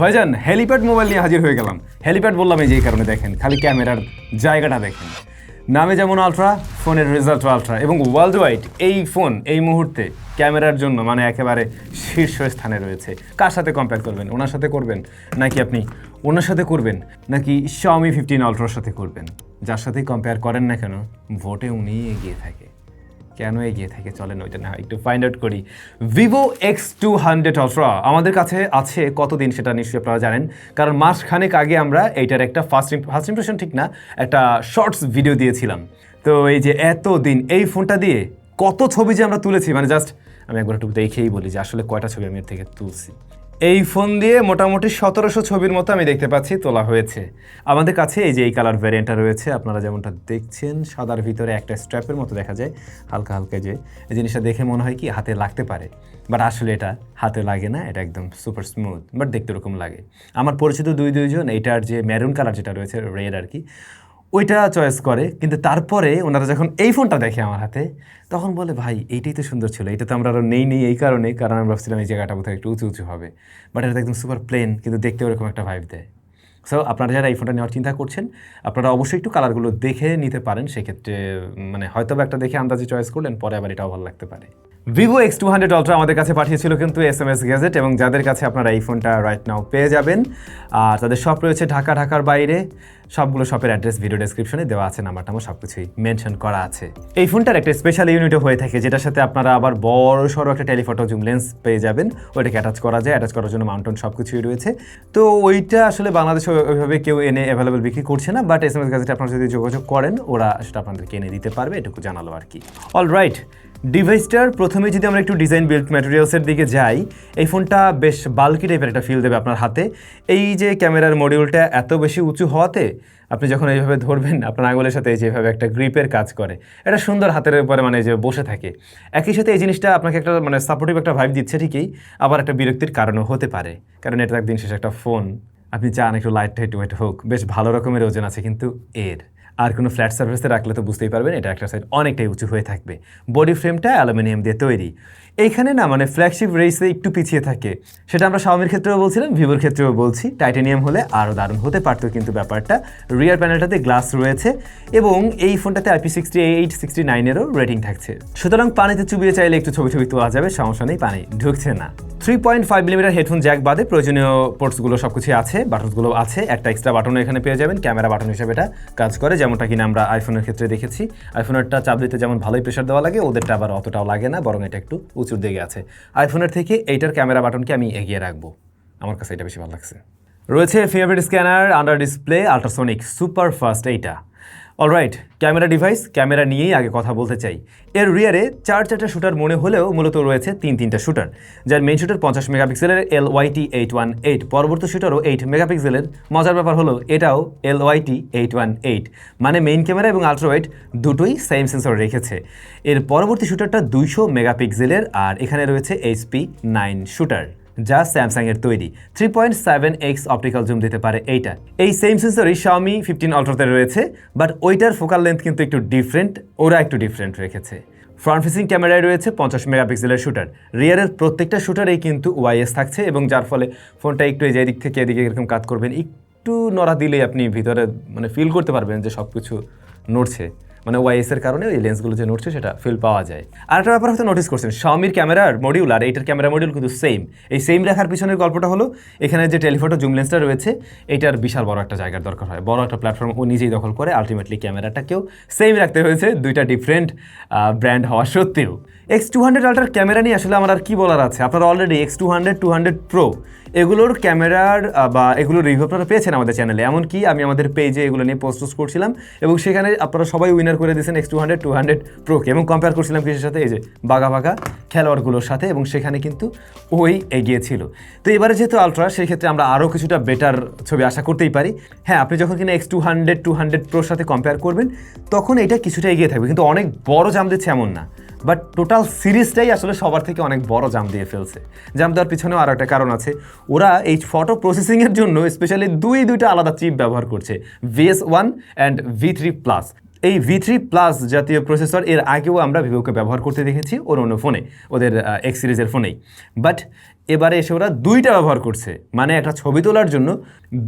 ভাইজান helipad mobile নিয়ে হাজির হয়ে গেলাম। হেলিপ্যাড বললাম এই যে কারণে দেখেন, খালি ক্যামেরার জায়গাটা দেখেন। নামে যেমন আলট্রা ফোনের রেজাল্ট আলট্রা এবং ওয়ার্ল্ড ওয়াইড এই ফোন এই মুহূর্তে ক্যামেরার জন্য মানে একেবারে শীর্ষ স্থানে রয়েছে। কার সাথে কম্পেয়ার করবেন? ওনার সাথে করবেন? নাকি আপনি ওনার সাথে করবেন? নাকি শাওমি ফিফটিন আলট্রার সাথে করবেন? যার সাথেই কম্পেয়ার করেন না কেন ভোটে উনিই এগিয়ে থাকে। কেন এগিয়ে থাকে চলেন ওইটা না একটু ফাইন্ড আউট করি। Vivo X two hundred ultra আমাদের কাছে আছে, কতদিন সেটা নিশ্চয়ই আপনারা জানেন। কারণ মাসখানেক আগে আমরা এইটার একটা ফার্স্ট ফার্স্ট ইমপ্রেশন ঠিক না, একটা শর্টস ভিডিও দিয়েছিলাম। তো এই যে এত দিন এই ফোনটা দিয়ে কত ছবি যে আমরা তুলেছি মানে জাস্ট আমি একবার একটু দেখেই বলি যে আসলে কয়টা ছবি আমি এর থেকে তুলছি। এই ফোন দিয়ে মোটামুটি সতেরোশো ছবির মতো আমি দেখতে পাচ্ছি, তোলা হয়েছে। আমাদের কাছে এই যে এই কালার ভ্যারিয়েন্টটা রয়েছে, আপনারা যেমনটা দেখছেন, সাদার ভিতরে একটা স্ট্র্যাপের মতো দেখা যায়, হালকা হালকা যে, এই জিনিসটা দেখে মনে হয় কি হাতে লাগতে পারে। বাট আসলে এটা হাতে লাগে না, এটা একদম সুপার স্মুথ বাট দেখতে ওরকম লাগে। আমার পরিচিত দুই, দুইজন, এইটার যে মেরুন কালার যেটা রয়েছে রেড আর কি ওইটা চয়েস করে, কিন্তু তারপরে ওনারা যখন এই ফোনটা দেখে আমার হাতে, তখন বলে, ভাই, এইটাই তো সুন্দর ছিল এটা তো আমরা আরও নেই নেই এই কারণে, কারণ আমি ভাবছিলাম এই জায়গাটা বোধহয় একটু উঁচু উঁচু হবে। বাট এটা একদম সুপার প্লেন কিন্তু দেখতে ওরকম একটা ভাইব দেয়। সো আপনারা যারা এই ফোনটা নেওয়ার চিন্তা করছেন, আপনারা অবশ্যই একটু কালারগুলো দেখে নিতে পারেন। সেক্ষেত্রে মানে হয়তো একটা দেখে আন্দাজে চয়েস করলেন, পরে আবার এটাও ভালো লাগতে পারে। Vivo X two hundred ultra আমাদের কাছে পাঠিয়েছিল কিন্তু এস এম এস গ্যাজেট এবং যাদের কাছে আপনারা এই ফোনটা রাইট নাও পেয়ে যাবেন, আর তাদের শপ রয়েছে ঢাকা, ঢাকার বাইরে। সবগুলো শপের অ্যাড্রেস ভিডিও ডেসক্রিপশনে দেওয়া আছে নাম্বার টাম্বার সব কিছুই মেনশন করা আছে। এই ফোনটার একটা স্পেশাল ইউনিটও হয়ে থাকে, যেটার সাথে আপনারা আবার বড় সড়ো একটা টেলিফটো জুম লেন্স পেয়ে যাবেন। ওইটাকে অ্যাটাচ করা যায় অ্যাটাচ করার জন্য মাউন্টন সব কিছুই রয়েছে। তো ওইটা আসলে বাংলাদেশে ওইভাবে কেউ এনে অ্যাভেলেবেল বিক্রি করছে না বাট এস এম এস গ্যাজেটে আপনারা যদি যোগাযোগ করেন, ওরা সেটা আপনাদেরকে এনে দিতে পারবে, এটুকু জানালো আর কি। অল রাইট ডিভাইসটার প্রথমে যদি আমরা একটু ডিজাইন বিল্ড ম্যাটেরিয়ালসের দিকে যাই, এই ফোনটা বেশ বাল্কি টাইপের একটা ফিল দেবে আপনার হাতে। এই যে ক্যামেরার মডিউলটা এত বেশি উঁচু হওয়াতে, আপনি যখন এইভাবে ধরবেন, আপনার আঙুলের সাথে যেভাবে একটা গ্রিপের কাজ করে। এটা সুন্দর হাতের উপরে মানে যে বসে থাকে। একই সাথে এই জিনিসটা আপনাকে একটা মানে সাপোর্টিভ একটা ভাইব দিচ্ছে ঠিকই, আবার একটা বিরক্তির কারণও হতে পারে। কারণ এটা একদিন শেষে একটা ফোন আপনি চান একটু লাইট টাইট ওয়েট হোক, বেশ ভালো রকমের ওজন আছে কিন্তু এর। আর কোনো ফ্ল্যাট সার্ফেসে রাখলে তো বুঝতেই পারবেন, এটা একটা সাইড অনেকটাই উঁচু হয়ে থাকবে। বডি ফ্রেমটা অ্যালুমিনিয়াম দিয়ে তৈরি। এইখানে না মানে ফ্ল্যাগশিপ রেসে একটু পিছিয়ে থাকে। সেটা আমরা শাওমির ক্ষেত্রেও বলছিলাম ভিভোর ক্ষেত্রেও বলছি। টাইটানিয়াম হলে আরও দারুণ হতে পারতো কিন্তু ব্যাপারটা। রিয়ার প্যানেলটাতে গ্লাস রয়েছে এবং এই ফোনটাতে আইপি সিক্সটি এইট সিক্সটি নাইনেরও রেটিং থাকছে। সুতরাং পানিতে চুবিয়ে চাইলে একটু ছবি ছবি তোলা যাবে, সমস্যা নেই, পানি ঢুকছে না। Three point five millimetre headphone jack বাদে প্রয়োজনীয় পোর্টসগুলো সব কিছু আছে বাটনসগুলো আছে। একটা এক্সট্রা বাটনও এখানে পেয়ে যাবেন ক্যামেরা বাটন হিসেবে এটা কাজ করে, যেমনটা কিনা আমরা আইফোনের ক্ষেত্রে দেখেছি। আইফোনেরটা চাপ দিতে যেমন ভালোই প্রেশার দেওয়া লাগে, ওদেরটা আবার অতটাও লাগে না, বরং এটা একটু উঁচুর দিকে আছে। আইফোনের থেকে এইটার ক্যামেরা বাটনকে আমি এগিয়ে রাখব। আমার কাছে এটা বেশি ভালো লাগছে। রয়েছে fingerprint scanner under display ultrasonic super fast এইটা। অলরাইট ক্যামেরা ডিভাইস ক্যামেরা নিয়েই আগে কথা বলতে চাই। এর রিয়ারে চার চারটা শুটার মনে হলেও মূলত রয়েছে তিন তিনটা শুটার যার মেইন শুটার পঞ্চাশ মেগাপিক্সেলের L Y T eight one eight পরবর্তী শুটারও এইট মেগাপিক্সেলের মজার ব্যাপার হলো, এটাও L Y T eight one eight মানে মেইন ক্যামেরা এবং আল্ট্রাওয়াইট দুটোই সেম সেন্সর রেখেছে। এর পরবর্তী শুটারটা দুইশো মেগাপিক্সেলের আর এখানে রয়েছে এইচপি নাইন শুটার যা স্যামসাং এর তৈরি। Three point seven X optical zoom দিতে পারে এইটা। এই সেম সেন্সরই শাওমি ফিফটিন আল্ট্রাতে রয়েছে বাট ওইটার ফোকাল লেন্থ কিন্তু একটু ডিফারেন্ট ওরা একটু ডিফারেন্ট রেখেছে। ফ্রন্ট ফেসিং ক্যামেরায় রয়েছে পঞ্চাশ মেগাপিক্সেলের শুটার রিয়ারের প্রত্যেকটা শুটারেই কিন্তু ওয়াইএস থাকছে, এবং যার ফলে ফোনটা একটু এই যে এদিক থেকে এদিকে এরকম কাজ করবেন, একটু নড়া দিলেই আপনি ভিতরে মানে ফিল করতে পারবেন যে সব কিছু নড়ছে। মানে ওয়াইএস এর কারণে ওই লেন্সগুলো যে নড়ছে সেটা ফিল পাওয়া যায়। আর একটা ব্যাপার হয়তো নোটিস করছেন শাওমির ক্যামেরার মডিউল আর এইটার ক্যামেরা মডিউল কিন্তু সেম এই সেম রাখার পিছনের গল্পটা হলো, এখানে যে টেলিফটো জুম লেন্সটা রয়েছে এটার বিশাল বড় একটা জায়গার দরকার হয়। বড় একটা প্ল্যাটফর্ম ও নিজেই দখল করে আলটিমেটলি ক্যামেরাটাকেও সেম রাখতে হয়েছে। দুইটা ডিফারেন্ট ব্র্যান্ড হওয়া সত্ত্বেও। এক্স টু হান্ড্রেড আল্ট্রার ক্যামেরা নিয়ে আসলে আমার আর কি বলার আছে? আপনারা already X two hundred two hundred pro এগুলোর ক্যামেরার বা এগুলোর রিভিউ আপনারা পেয়েছেন আমাদের চ্যানেলে এমনকি আমি আমাদের পেজে এগুলো নিয়ে পোস্ট করছিলাম এবং সেখানে আপনারা সবাই উইনার করে দিয়েছেন X two hundred two hundred প্রোকে এবং কম্পেয়ার করছিলাম কিসের সাথে? এই যে বাঘা বাঘা খেলোয়াড়গুলোর সাথে এবং সেখানে কিন্তু ওই এগিয়ে ছিল। তো এবারে যেহেতু আলট্রা সেই ক্ষেত্রে আমরা আরও কিছুটা বেটার ছবি আশা করতেই পারি। হ্যাঁ আপনি যখন কিনা X two hundred two hundred প্রোর সাথে কম্পেয়ার করবেন, তখন এটা কিছুটা এগিয়ে থাকবে। কিন্তু অনেক বড় জাম দিচ্ছে এমন না। বাট টোটাল সিরিজটাই আসলে সবার থেকে অনেক বড় জাম দিয়ে ফেলছে। জাম দেওয়ার পিছনেও আরও একটা কারণ আছে। ওরা এই ফটো প্রসেসিংয়ের জন্য স্পেশালি দুই দুইটা আলাদা চিপ ব্যবহার করছে VS one and V three plus এই ভি থ্রি প্লাস জাতীয় প্রসেসর এর আগেও আমরা ভিভোকে ব্যবহার করতে দেখেছি ওর অন্য ফোনে ওদের এক্স সিরিজের ফোনেই বাট এবারে এসে ওরা দুইটা ব্যবহার করছে। মানে একটা ছবি তোলার জন্য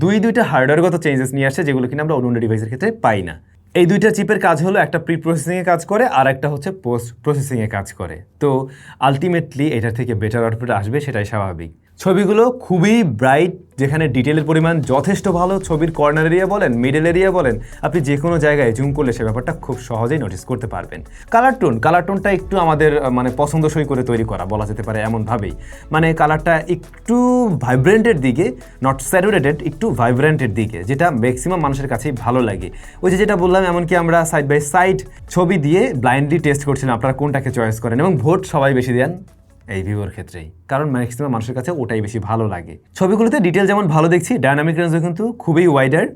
দুই দুইটা হার্ডওয়্যারগত চেঞ্জেস নিয়ে আসছে যেগুলো কিনা আমরা অন্য ডিভাইসের ক্ষেত্রে পাই না। এই দুইটা চিপের কাজ হলো একটা প্রি প্রসেসিংয়ে কাজ করে আর একটা হচ্ছে পোস্ট প্রসেসিংয়ে কাজ করে। তো আলটিমেটলি এটা থেকে বেটার আউটপুট আসবে, সেটাই স্বাভাবিক। ছবিগুলো খুবই ব্রাইট যেখানে ডিটেলের পরিমাণ যথেষ্ট ভালো, ছবির কর্নার এরিয়া বলেন মিডল এরিয়া বলেন, আপনি যে কোনো জায়গায় জুম করলে সে ব্যাপারটা খুব সহজেই নোটিস করতে পারবেন। কালার টোন কালার টোনটা একটু আমাদের মানে পছন্দসই করে তৈরি করা, বলা যেতে পারে এমনভাবেই। মানে কালারটা একটু ভাইব্রেন্টের দিকে নট স্যাচুরেটেড একটু ভাইব্রেন্টের দিকে, যেটা ম্যাক্সিমাম মানুষের কাছেই ভালো লাগে। ওই যে যেটা বললাম, এমনকি আমরা সাইড বাই সাইড ছবি দিয়ে ব্লাইন্ডলি টেস্ট করছিলাম আপনারা কোনটাকে চয়েস করেন, এবং ভোট সবাই বেশি দেন। এই ভিউর ক্ষেত্রেই। কারণ ম্যাক্সিমাম মানুষের কাছে ওটাই বেশি ভালো লাগে। ছবিগুলোতে ডিটেল যেমন ভালো দেখছি ডায়নামিক রেঞ্জও কিন্তু খুবই ওয়াইডার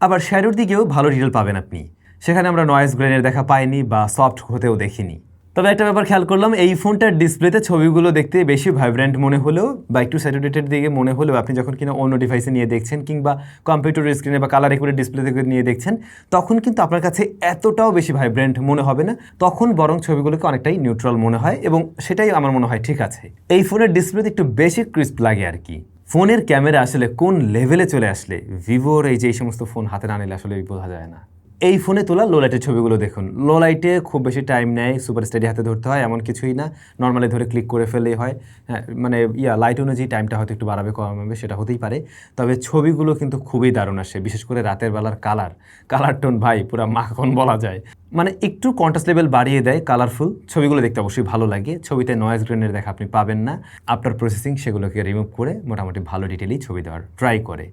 আবার শ্যাডোর দিকেও ভালো ডিটেল পাবেন আপনি। সেখানে আমরা নয়েজ গ্রেনের দেখা পাইনি বা সফট হতেও দেখিনি। তবে একটা ব্যাপার খেয়াল করলাম, এই ফোনটার ডিসপ্লেতে ছবিগুলো দেখতে বেশি ভাইব্রেন্ট মনে হলেও বা একটু স্যাচুরেটেড দিকে মনে হলেও আপনি যখন কিনা অন্য ডিভাইসে নিয়ে দেখছেন কিংবা কম্পিউটার স্ক্রিনে বা কালার রেকর্ডের ডিসপ্লে থেকে নিয়ে দেখছেন, তখন কিন্তু আপনার কাছে এতটাও বেশি ভাইব্রেন্ট মনে হবে না। তখন বরং ছবিগুলোকে অনেকটাই নিউট্রাল মনে হয় এবং সেটাই আমার মনে হয় ঠিক আছে। এই ফোনের ডিসপ্লেতে একটু বেশি ক্রিস্প লাগে আর কি। ফোনের ক্যামেরা আসলে কোন লেভেলে চলে আসলে ভিভোর এই যে এই সমস্ত ফোন হাতে না নিলে আসলে বোঝা যায় না। এই ফোনে তোলা লো লাইটের ছবিগুলো দেখুন। লো লাইটে খুব বেশি টাইম নেয় সুপার স্টাডি হাতে ধরতে হয়, এমন কিছুই না। নর্মালি ধরে ক্লিক করে ফেলেই হয়। হ্যাঁ মানে ইয়া লাইট অনুযায়ী টাইমটা হয়তো একটু বাড়াবে, কমাবে, সেটা হতেই পারে। তবে ছবিগুলো কিন্তু খুবই দারুণ আসে, বিশেষ করে রাতের বেলার কালার কালার টোন ভাই, পুরো মাখন বলা যায়। মানে একটু কন্ট্রাস্ট লেভেল বাড়িয়ে দেয় কালারফুল ছবিগুলো দেখতে অবশ্যই ভালো লাগে। ছবিতে নয়েজ গ্রেনের দেখা আপনি পাবেন না। আফটার প্রসেসিং সেগুলোকে রিমুভ করে মোটামুটি ভালো ডিটেলেই ছবি দেওয়ার ট্রাই করে।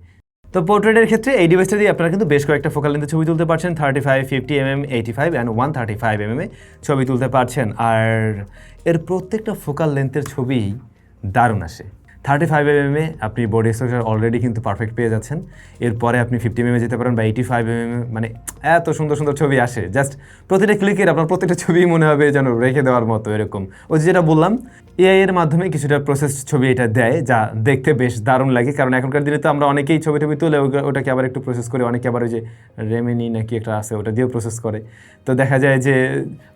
তো পোর্ট্রেটের ক্ষেত্রে এই ডিভাইসটা দিয়ে আপনারা কিন্তু বেশ কয়েকটা ফোকাল লেন্থে ছবি তুলতে পারছেন thirty five fifty M M eighty five and one thirty five M এ ছবি তুলতে পারছেন। আর এর প্রত্যেকটা ফোকাল লেন্থের ছবি দারুণ আসে। থার্টি ফাইভ এম এ আপনি বডি স্ট্রাকচার অলরেডি কিন্তু পারফেক্ট পেয়ে যাচ্ছেন। এরপরে আপনি ফিফটি এম এ যেতে পারেন বা এইটি ফাইভ এম এ মানে এত সুন্দর সুন্দর ছবি আসে। জাস্ট প্রতিটা ক্লিকের আপনার প্রতিটা ছবি মনে হবে যেন রেখে দেওয়ার মতো এরকম। ওই যেটা বললাম এআই এর মাধ্যমে কিছুটা প্রসেস ছবি এটা দেয়, যা দেখতে বেশ দারুণ লাগে। কারণ এখনকার দিনে তো আমরা অনেকেই ছবি টবি তুলে ওটাকে আবার একটু প্রসেস করে। অনেকে আবার ওই যে রেমিনি নাকি একটা আছে, ওটা দিয়েও প্রসেস করে। তো দেখা যায় যে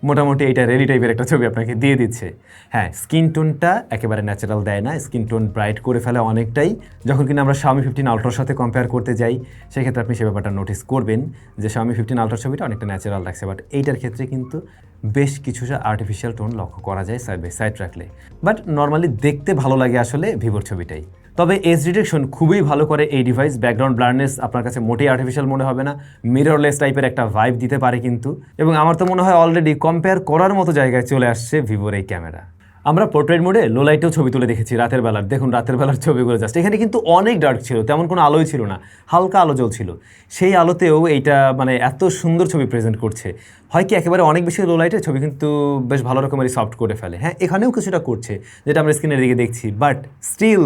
মোটামুটি এটা রেডি টাইপের একটা ছবি আপনাকে দিয়ে দিচ্ছে। হ্যাঁ স্কিন টোনটা একেবারে ন্যাচারাল দেয় না। স্কিন টোন ব্রাইট করে ফেলে অনেকটাই। যখন কিনা আমরা Xiaomi ফিফটিন আলট্রার সাথে কম্পেয়ার করতে যাই, সেক্ষেত্রে আপনি সে ব্যাপারটা নোটিস করবেন যে Xiaomi ফিফটিন আলট্রার ছবিটা অনেকটা ন্যাচারাল লাগছে। বাট এইটার ক্ষেত্রে কিন্তু বেশ কিছুটা আর্টিফিশিয়াল টোন লক্ষ্য করা যায় সাইড বাই সাইড রাখলে বাট নর্মালি দেখতে ভালো লাগে আসলে ভিভোর ছবিটাই। তবে এজ ডিটেকশন খুবই ভালো করে এই ডিভাইস ব্যাকগ্রাউন্ড ব্লারনেস আপনার কাছে মোটেই আর্টিফিশিয়াল মনে হবে না। মিররলেস টাইপের একটা ভাইব দিতে পারে কিন্তু। এবং আমার তো মনে হয় অলরেডি কম্পেয়ার করার মতো জায়গায় চলে আসছে ভিভোর এই ক্যামেরা আমরা পোর্ট্রেট মোডে লো লাইটেও ছবি তুলে দেখেছি রাতের বেলার। দেখুন, রাতের বেলার ছবিগুলো জাস্ট এখানে কিন্তু অনেক ডার্ক ছিল, তেমন কোনো আলোই ছিল না, হালকা আলো জ্বলছিল। সেই আলোতেও এইটা মানে এত সুন্দর ছবি প্রেজেন্ট করছে। হয় কি একেবারে অনেক বেশি লো লাইটের ছবি কিন্তু বেশ ভালো রকমেরই সফট করে ফেলে। হ্যাঁ এখানেও কিছুটা করছে, যেটা আমরা স্ক্রিনের দিকে দেখছি। বাট স্টিল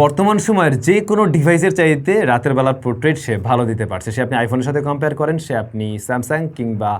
বর্তমান সময়ের যে কোনো ডিভাইসের চাইতে রাতের বেলার পোর্ট্রেট সে ভালো দিতে পারছে। সে আপনি আইফোনের সাথে কম্পেয়ার করেন, সে আপনি স্যামসাং কিংবা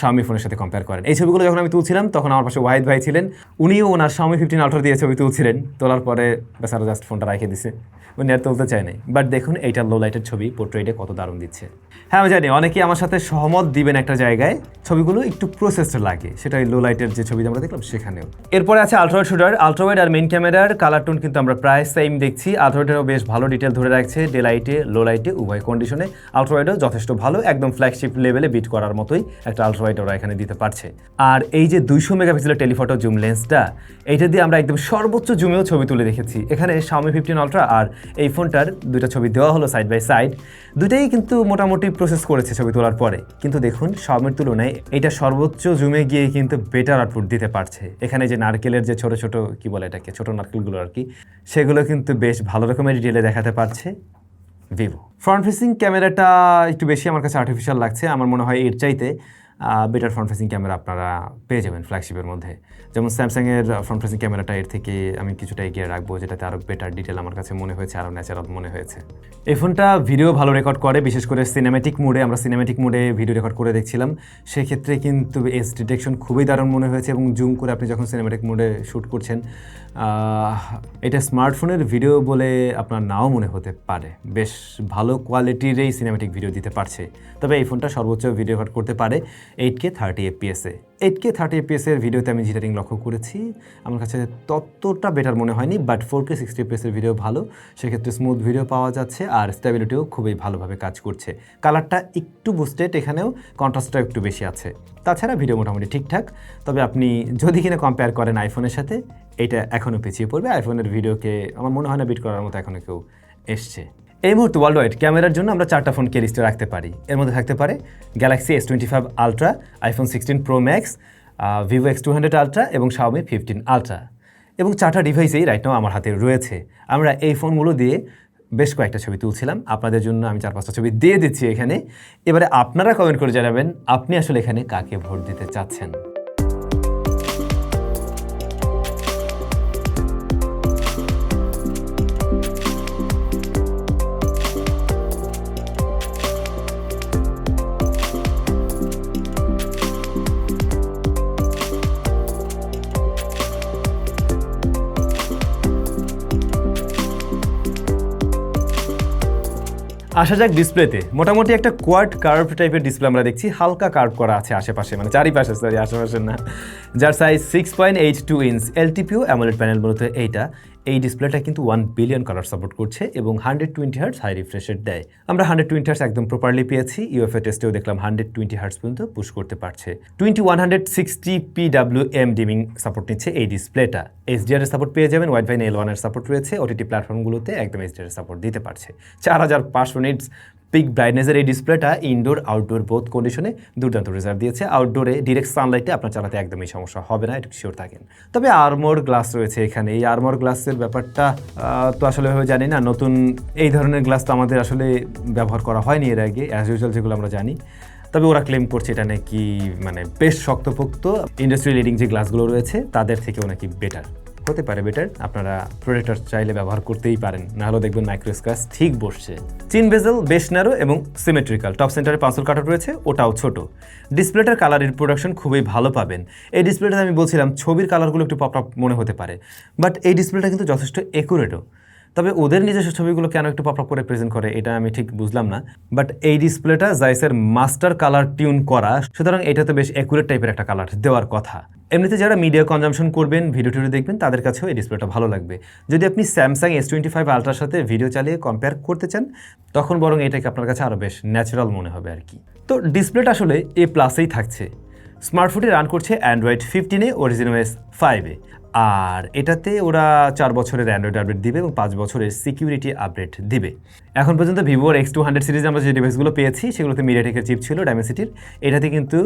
শাওমি ফোনের সাথে কম্পেয়ার করেন। এই ছবিগুলো যখন আমি তুলছিলাম, তখন আমার পাশে ওয়াহিদ ভাই ছিলেন। উনিও ওনার শাওমি ফিফটিন আলট্রা দিয়ে ছবি তুলছিলেন। তোলার পরে বেচারা জাস্ট ফোনটা রেখে দিছে। উনি আর তুলতে চায় নাই। বাট দেখুন, এইটা লো লাইটের ছবি পোর্ট্রেটে কত দারুণ দিচ্ছে। হ্যাঁ আমি জানি, অনেকেই আমার সাথে সহমত দিবেন একটা জায়গায়, ছবিগুলো একটু প্রসেসড লাগে। সেটা লো লাইটের যে ছবি আমরা দেখলাম, সেখানেও। এরপরে আছে আলট্রাওয়েড শুটার আলট্রাওয়েড আর মেইন ক্যামেরার কালার টোন কিন্তু আমরা প্রায় সেম দেখছি। আলট্রাওয়েডেরও বেশ ভালো ডিটেল ধরে রাখছে ডে লাইটে লো লাইটে উভয় কন্ডিশনে আলট্রাওয়েডও যথেষ্ট ভালো, একদম ফ্ল্যাগশিপ লেভেলে বিট করার মতোই একটা আলট্রাওয়েড ওরা এখানে দিতে পারছে। আর এই যে দুইশো মেগাপিক্সেলের টেলিফটো জুম লেন্সটা, এইটা দিয়ে আমরা একদম সর্বোচ্চ জুমেও ছবি তুলে রেখেছি এখানে Xiaomi ফিফটিন আলট্রা আর এই ফোনটার দুইটা ছবি দেওয়া হলো সাইড বাই সাইড দুটাই কিন্তু মোটামুটি প্রসেস করেছে ছবি তোলার পরে। কিন্তু দেখুন Xiaomiর তুলনায় এটা সর্বোচ্চ জুমে গিয়ে কিন্তু বেটার আউটপুট দিতে পারছে। এখানে যে নারকেলের যে ছোট ছোট, কি বলে এটাকে, ছোট নারকেলগুলো আর কি, সেগুলো কিন্তু বেশ ভালো রকমের ডিটেলে দেখাতে পারছে ভিভো ফ্রন্ট ফেসিং ক্যামেরাটা একটু বেশি আমার কাছে আর্টিফিশিয়াল লাগছে। আমার মনে হয় এর চাইতে বেটার ফ্রন্ট ফেসিং ক্যামেরা আপনারা পেয়ে যাবেন ফ্ল্যাগশিপের মধ্যে। যেমন স্যামসাংয়ের ফ্রন্ট ফেসিং ক্যামেরাটা এর থেকে আমি কিছুটা এগিয়ে রাখব, যেটাতে আরও বেটার ডিটেল আমার কাছে মনে হয়েছে আরও ন্যাচারাল মনে হয়েছে। এই ফোনটা ভিডিও ভালো রেকর্ড করে, বিশেষ করে সিনেমেটিক মোডে আমরা সিনেমেটিক মোডে ভিডিও রেকর্ড করে দেখছিলাম। সেক্ষেত্রে কিন্তু এস ডিটেকশন খুবই দারুণ মনে হয়েছে এবং জুম করে আপনি যখন সিনেমেটিক মোডে শ্যুট করছেন এটা স্মার্টফোনের ভিডিও বলে আপনার নাও মনে হতে পারে। বেশ ভালো কোয়ালিটির এই সিনেমেটিক ভিডিও দিতে পারছে। তবে এই ফোনটা সর্বোচ্চ ভিডিও রেকর্ড করতে পারে। এইট কে থার্টি এফপিএসে এইট কে থার্টি এফপিএসের ভিডিওতে আমি জিটারিং লক্ষ্য করেছি। আমার কাছে ততটা বেটার মনে হয়নি বাট ফোর কে সিক্সটি এফপিএসের ভিডিও ভালো। সেক্ষেত্রে স্মুথ ভিডিও পাওয়া যাচ্ছে আর স্টেবিলিটিও খুবই ভালোভাবে কাজ করছে। কালারটা একটু বুস্টেড এখানেও কন্ট্রাস্টটা একটু বেশি আছে। তাছাড়া ভিডিও মোটামুটি ঠিকঠাক। তবে আপনি যদি কিনা কম্পেয়ার করেন আইফোনের সাথে, এটা এখনও পিছিয়ে পড়বে। আইফোনের ভিডিওকে আমার মনে হয় না বিট করার মতো এখনও কেউ এসছে। এই মুহূর্তে ওয়ার্ল্ড ওয়াইড ক্যামেরার জন্য আমরা চারটা ফোন কে লিস্টে রাখতে পারি। এর মধ্যে থাকতে পারে Galaxy S twenty five ultra iPhone sixteen pro max Vivo X two hundred ultra এবং শাওমি ফিফটিন আলট্রা এবং চারটা ডিভাইসেই রাইট নাও আমার হাতে রয়েছে। আমরা এই ফোনগুলো দিয়ে বেশ কয়েকটা ছবি তুলছিলাম। আপনাদের জন্য আমি চার পাঁচটা ছবি দিয়ে দিচ্ছি এখানে। এবারে আপনারা কমেন্ট করে জানাবেন, আপনি আসলে এখানে কাকে ভোট দিতে চাচ্ছেন? আসা যাক ডিসপ্লেতে মোটামুটি একটা কোয়াড কার্ভ টাইপের ডিসপ্লে আমরা দেখছি। হালকা কার্ভ করা আছে আশেপাশে মানে চারিপাশে সরি আশেপাশে না। যার size six point eight two inch LTPO AMOLED panel মূলত এইটা। এই ডিসপ্লেটা কিন্তু ওয়ান বিলিয়ন কালার সাপোর্ট করছে এবং হান্ড্রেড টোয়েন্টি হার্টস হাই রিফ্রেশের দেয়। আমরা হান্ড্রেড টোয়েন্টি হার্টস একদম প্রপারলি পেয়েছি ইউএফএ টেস্টেও দেখলাম হান্ড্রেড টোয়েন্টি হার্টস পর্যন্ত পুশ করতে পারছে। Twenty one hundred sixty P W M dimming support নিচ্ছে এই ডিসপ্লেটা। এসডিআর এর সাপোর্ট পেয়ে যাবেন ওয়াইফাই এল ওয়ানের সাপোর্ট রয়েছে ওটিটি প্ল্যাটফর্মগুলোতে একদম এসডিআর সাপোর্ট দিতে পারছে। চার হাজার পাঁচশো নিটস পিক ব্রাইটনেসের এই ডিসপ্লেটা ইনডোর আউটডোর বোথ কন্ডিশনে দুর্দান্ত রেজাল্ট দিয়েছে। আউটডোরে ডিরেক্ট সানলাইটে আপনার চালাতে একদমই সমস্যা হবে না, একটু শিওর থাকেন। তবে আর্মোর গ্লাস রয়েছে এখানে। এই আর্মোর গ্লাসের ব্যাপারটা তো আসলে ভাবে জানি না, নতুন এই ধরনের গ্লাস তো আমাদের আসলে ব্যবহার করা হয়নি এর আগে অ্যাজ ইউজুয়াল যেগুলো আমরা জানি। তবে ওরা ক্লেম করছে এটা নাকি মানে বেশ শক্তপোক্ত। ইন্ডাস্ট্রি লিডিং যে গ্লাসগুলো রয়েছে, তাদের থেকেও নাকি বেটার হতে পারে বেটার আপনারা প্রোডাক্টার চাইলে ব্যবহার করতেই পারেন। নাহলেও দেখবেন মাইক্রো ঠিক বসছে। চিন বেজেল বেশ ন্যারো এবং সিমেট্রিক্যাল টপ সেন্টারে পাঁচল কাটা রয়েছে, ওটাও ছোট। ডিসপ্লেটার কালার প্রোডাকশন খুবই ভালো পাবেন। এই ডিসপ্লেটা আমি বলছিলাম, ছবির কালারগুলো একটু পপ আপ মনে হতে পারে। বাট এই ডিসপ্লেটা কিন্তু যথেষ্ট একুরেটও তবে ওদের নিজস্ব ছবিগুলো কেন একটু পপ করে প্রেজেন্ট করে, এটা আমি ঠিক বুঝলাম না। বাট এই ডিসপ্লেটা জাইসের মাস্টার কালার টিউন করা, সুতরাং এটাতে বেশ অ্যাকুরেট টাইপের একটা কালার দেওয়ার কথা। এমনিতে যারা মিডিয়া কনজামশন করবেন ভিডিও টিডিও দেখবেন, তাদের কাছেও এই ডিসপ্লেটা ভালো লাগবে। যদি আপনি স্যামসাং এস টোয়েন্টি ফাইভ আলট্রার সাথে ভিডিও চালিয়ে কম্পেয়ার করতে চান, তখন বরং এটাকে আপনার কাছে আরও বেশ ন্যাচারাল মনে হবে আর কি। তো ডিসপ্লেটা আসলে এ প্লাসেই থাকছে। স্মার্টফোনে রান করছে অ্যান্ড্রয়েড ফিফটিনে অরিজিনোএস ফাইভে আর এটাতে ওরা চার বছরের অ্যান্ড্রয়েড আপডেট দিবে এবং পাঁচ বছরের সিকিউরিটি আপডেট দিবে। এখন পর্যন্ত ভিভোর এক্স টু হান্ড্রেড সিরিজে আমরা যে ডিভাইসগুলো পেয়েছি, সেগুলোতে মিডিয়া মিডিয়াটেকের চিপ ছিল ডাইমেসিটির এটাতে কিন্তু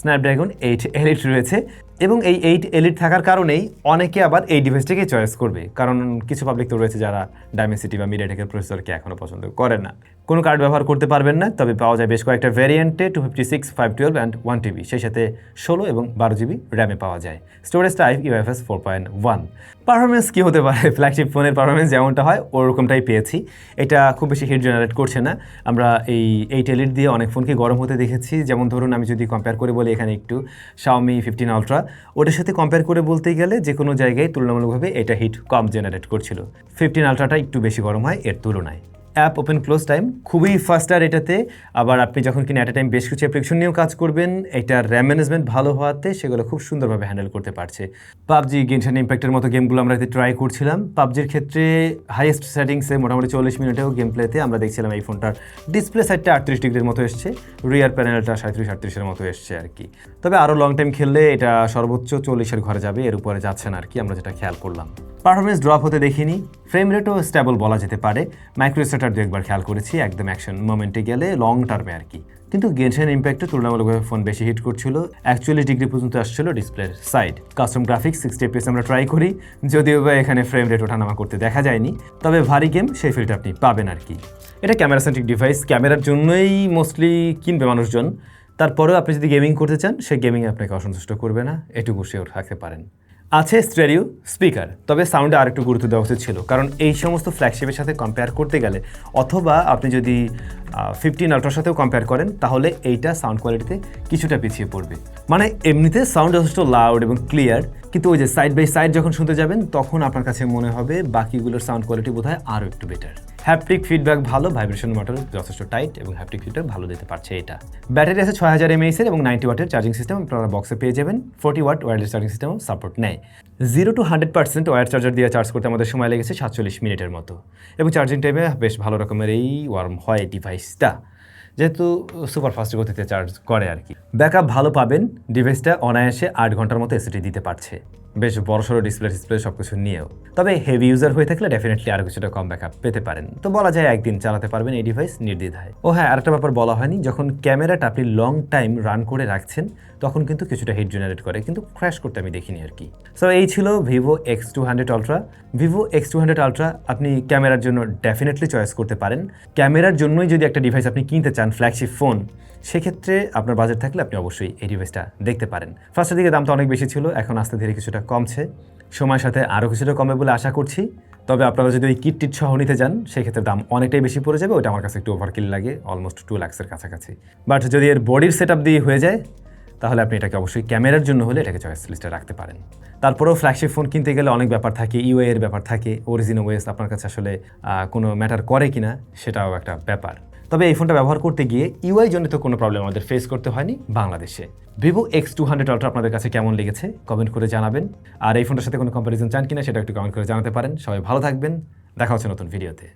স্ন্যাপড্রাগন এইট এলিট রয়েছে। এবং এই এইট এলিট থাকার কারণেই অনেকে আবার এই ডিভাইসটাকে চয়েস করবে। কারণ কিছু পাবলিক তো রয়েছে যারা ডায়মেসিটি বা মিডিয়াটেকের প্রসেসরকে এখনও পছন্দ করে না। কোনো কার্ড ব্যবহার করতে পারবেন না, তবে পাওয়া যায় বেশ কয়েকটা ভ্যারিয়েন্টে two fifty six five twelve and one TB সেই সাথে ষোলো এবং বারো জিবি র্যামে পাওয়া যায়। Storage type UFS four point one performance কী হতে পারে? ফ্ল্যাগশিপ ফোনের পারফরমেন্স যেমনটা হয়, ওরকমটাই পেয়েছি। এটা খুব বেশি হিট জেনারেট করছে না। আমরা এই এই টেলিট দিয়ে অনেক ফোনকে গরম হতে দেখেছি। যেমন ধরুন, আমি যদি কম্পেয়ার করে বলি এখানে একটু শাওমি ফিফটিন আলট্রা ওটার সাথে কম্পেয়ার করে বলতে গেলে যে কোনো জায়গায় তুলনামূলকভাবে এটা হিট কম জেনারেট করছিল। ফিফটিন আলট্রাটা একটু বেশি গরম হয়, এর তুলনায়। অ্যাপ ওপেন ক্লোজ টাইম খুবই ফাস্টার এটাতে। আবার আপনি যখন কিনা অ্যাট টাইম বেশ কিছু অ্যাপ্লিকেশন নিয়েও কাজ করবেন, এটার র্যাম ম্যানেজমেন্ট ভালো হওয়াতে সেগুলো খুব সুন্দরভাবে হ্যান্ডেল করতে পারছে। পাবজি গেনশন ইম্প্যাক্টের মতো গেমগুলো আমরা ট্রাই করছিলাম। পাবজির ক্ষেত্রে হাইয়েস্ট সেটিংসে মোটামুটি চল্লিশ মিনিটেও গেম প্লেতে আমরা দেখছিলাম এই ফোনটার ডিসপ্লে সাইডটা আটত্রিশ ডিগ্রির মতো এসছে রিয়ার প্যানেলটা সাঁত্রিশ আটত্রিশের মতো এসছে আর কি। তবে আরও লং টাইম খেললে এটা সর্বোচ্চ চল্লিশের ঘরে যাবে, এর উপরে যাচ্ছে না আর কি, আমরা যেটা খেয়াল করলাম। পারফরমেন্স ড্রপ হতে দেখিনি ফ্রেম রেটও স্টেবল বলা যেতে পারে। মাইক্রোস্টার দু একবার খেয়াল করেছি, একদম অ্যাকশন মোমেন্টে গেলে লং টার্মে আর কি কিন্তু গেনশন ইম্প্যাক্টে তুলনামূলকভাবে ফোন বেশি হিট করছিল, একচল্লিশ ডিগ্রি পর্যন্ত আসছিল ডিসপ্লের side custom graphics sixty FPS আমরা ট্রাই করি, যদিও বা এখানে ফ্রেম রেট ওঠানামা করতে দেখা যায়নি, তবে ভারী গেম সেই ফিলটা আপনি পাবেন আর কি এটা ক্যামেরা সেন্ট্রিক ডিভাইস ক্যামেরার জন্যই মোস্টলি কিনবে মানুষজন। তারপরেও আপনি যদি গেমিং করতে চান, সেই গেমিং আপনাকে অসন্তুষ্ট করবে না, এটুকু শিওর থাকতে পারেন। আছে স্টেরিও স্পিকার, তবে সাউন্ডে আরেকটু গুরুত্ব দেওয়া উচিত ছিল। কারণ এই সমস্ত ফ্ল্যাগশিপের সাথে কম্পেয়ার করতে গেলে, অথবা আপনি যদি ফিফটিন আল্ট্রার সাথেও কম্পেয়ার করেন, তাহলে এইটা সাউন্ড কোয়ালিটিতে কিছুটা পিছিয়ে পড়বে। মানে এমনিতে সাউন্ড যথেষ্ট লাউড এবং ক্লিয়ার কিন্তু ওই যে সাইড বাই সাইড যখন শুনতে যাবেন, তখন আপনার কাছে মনে হবে বাকিগুলোর সাউন্ড কোয়ালিটি বোধ হয় আরও একটু বেটার হ্যাপটিক ফিডব্যাক ভালো ভাইব্রেশন মোটর যথেষ্ট টাইট এবং হ্যাপটিক ফিডব্যাক ভালো দিতে পারছে এটা। ব্যাটারি আছে ছয় হাজার এমএইচের এবং নাইনটি ওয়াটের চার্জিং সিস্টেম আপনারা বক্সে পেয়ে যাবেন। Forty watt wireless charging system support নেয়। Zero to hundred percent wire charger দিয়ে চার্জ করতে আমাদের সময় লেগেছে সাতচল্লিশ মিনিটের মতো। এবং চার্জিং টাইমে বেশ ভালো রকমের এই ওয়ার্ম হয় ডিভাইসটা যেহেতু সুপার ফাস্ট গতিতে চার্জ করে আর কি। ব্যাকআপ ভালো পাবেন। ডিভাইসটা অনায়াসে আট ঘণ্টার মতো এসিটি দিতে পারছে। বেশ বড়সড় ডিসপ্লে ডিসপ্লে সব কিছু নিয়েও। তবে হেভি ইউজার হয়ে থাকলে ডেফিনেটলি আরও কিছুটা কম ব্যাকআপ পেতে পারেন। তো বলা যায় একদিন চালাতে পারবেন এই ডিভাইস নির্দ্বিধায়। ও হ্যাঁ আরেকটা ব্যাপার বলা হয়নি, যখন ক্যামেরাটা আপনি লং টাইম রান করে রাখছেন, তখন কিন্তু কিছুটা হিট জেনারেট করে, কিন্তু ক্র্যাশ করতে আমি দেখিনি আর কি। সো এই ছিল Vivo X two hundred ultra Vivo X two hundred ultra আপনি ক্যামেরার জন্য ডেফিনেটলি চয়েস করতে পারেন। ক্যামেরার জন্যই যদি একটা ডিভাইস আপনি কিনতে চান ফ্ল্যাগশিপ ফোন সেক্ষেত্রে আপনার বাজেট থাকলে আপনি অবশ্যই এই ডিভাইসটা দেখতে পারেন। ফার্স্টের দিকে দামটা অনেক বেশি ছিল, এখন আস্তে ধীরে কিছুটা কমছে। সময়ের সাথে আরও কিছুটা কমে বলে আশা করছি। তবে আপনারা যদি ওই কিট টিট সহ নিতে যান সেক্ষেত্রে দাম অনেকটাই বেশি পড়ে যাবে ওটা আমার কাছে একটু ওভারকিল লাগে অলমোস্ট টু লাক্সের কাছাকাছি। বাট যদি এর বডির সেট আপ দিয়ে হয়ে যায়, তাহলে আপনি এটাকে অবশ্যই ক্যামেরার জন্য হলে এটাকে চয়েস লিস্টে রাখতে পারেন। তারপরেও ফ্ল্যাগশিপ ফোন কিনতে গেলে অনেক ব্যাপার থাকে ইউআই এর ব্যাপার থাকে অরিজিন ওয়েস আপনার কাছে আসলে কোনো ম্যাটার করে কিনা, সেটাও একটা ব্যাপার। তবে এই ফোনটা ব্যবহার করতে গিয়ে ইউআই জনিত কোনো প্রবলেম আমাদের ফেস করতে হয়নি বাংলাদেশে। Vivo X two hundred ultra আপনাদের কাছে কেমন লেগেছে কমেন্ট করে জানাবেন। আর এই ফোনটার সাথে কোনো কম্পারিজন চান কিনা সেটা একটু কমেন্ট করে জানাতে পারেন। সবাই ভালো থাকবেন। দেখা হচ্ছে নতুন ভিডিওতে